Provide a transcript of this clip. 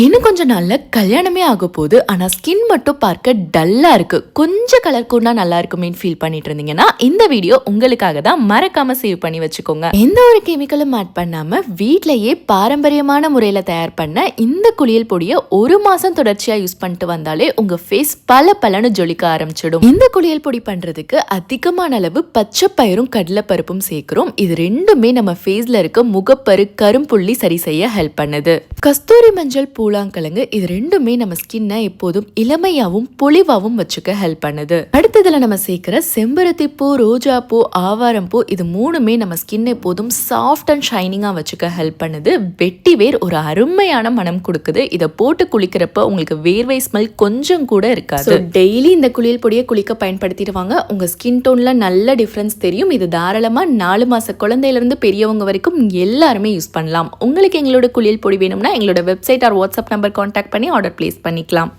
இன்னும் கொஞ்ச நாளில் கல்யாணமே ஆக போகுது. ஆனால் ஸ்கின் மட்டும் பார்க்க டல்லாக இருக்குது கொஞ்சம் கலர் கூட நல்லா இருக்குமேன்னு ஃபீல் பண்ணிட்டு இருந்தீங்கன்னா இந்த வீடியோ உங்களுக்காக தான் மறக்காமல் சேவ் பண்ணி வச்சுக்கோங்க. எந்த ஒரு கெமிக்கலும் ஆட் பண்ணாமல் வீட்டிலையே பாரம்பரியமான முறையில் தயார் பண்ண இந்த குளியல் பொடியை ஒரு மாதம் தொடர்ச்சியாக யூஸ் பண்ணிட்டு வந்தாலே உங்கள் ஃபேஸ் பல பலன்னு ஜொலிக்க ஆரம்பிச்சிடும். இந்த குளியல் பொடி பண்ணுறதுக்கு அதிகமான அளவு பச்சை பயிரும் கடலைப்பருப்பும் சேர்க்குறோம். இது ரெண்டுமே நம்ம ஃபேஸில் இருக்க முகப்பரு கரும்புள்ளி சரி செய்ய ஹெல்ப் பண்ணுது. கஸ்தூரி மஞ்சள் பூலாங்கிழங்கு இது ரெண்டுமே நம்ம ஸ்கின்னை எப்போதும் இளமையாவும் பொலிவாவும் வச்சுக்க ஹெல்ப் பண்ணுது. அடுத்ததுல நம்ம சேர்க்கிற செம்பருத்தி பூ ரோஜா பூ ஆவாரம் பூ இது மூணுமே நம்ம ஸ்கின் எப்போதும் சாஃப்ட் அண்ட் ஷைனிங்கா வச்சுக்க ஹெல்ப் பண்ணுது. வெட்டி வேர் ஒரு அருமையான மனம் கொடுக்குது. இதை போட்டு குளிக்கிறப்ப உங்களுக்கு வேர்வை ஸ்மெல் கொஞ்சம் கூட இருக்காது. டெய்லி இந்த குளியல் பொடியை குளிக்க பயன்படுத்திடுவாங்க உங்க ஸ்கின் டோன்ல நல்ல டிஃபரன்ஸ் தெரியும். இது தாராளமா நாலு மாச குழந்தையில இருந்து பெரியவங்க வரைக்கும் எல்லாருமே யூஸ் பண்ணலாம். உங்களுக்கு எங்களோட குளியல் பொடி வேணும்னா எங்களோட website or WhatsApp number contact பண்ணி ஆர்டர் பிளேஸ் பண்ணிக்கலாம்.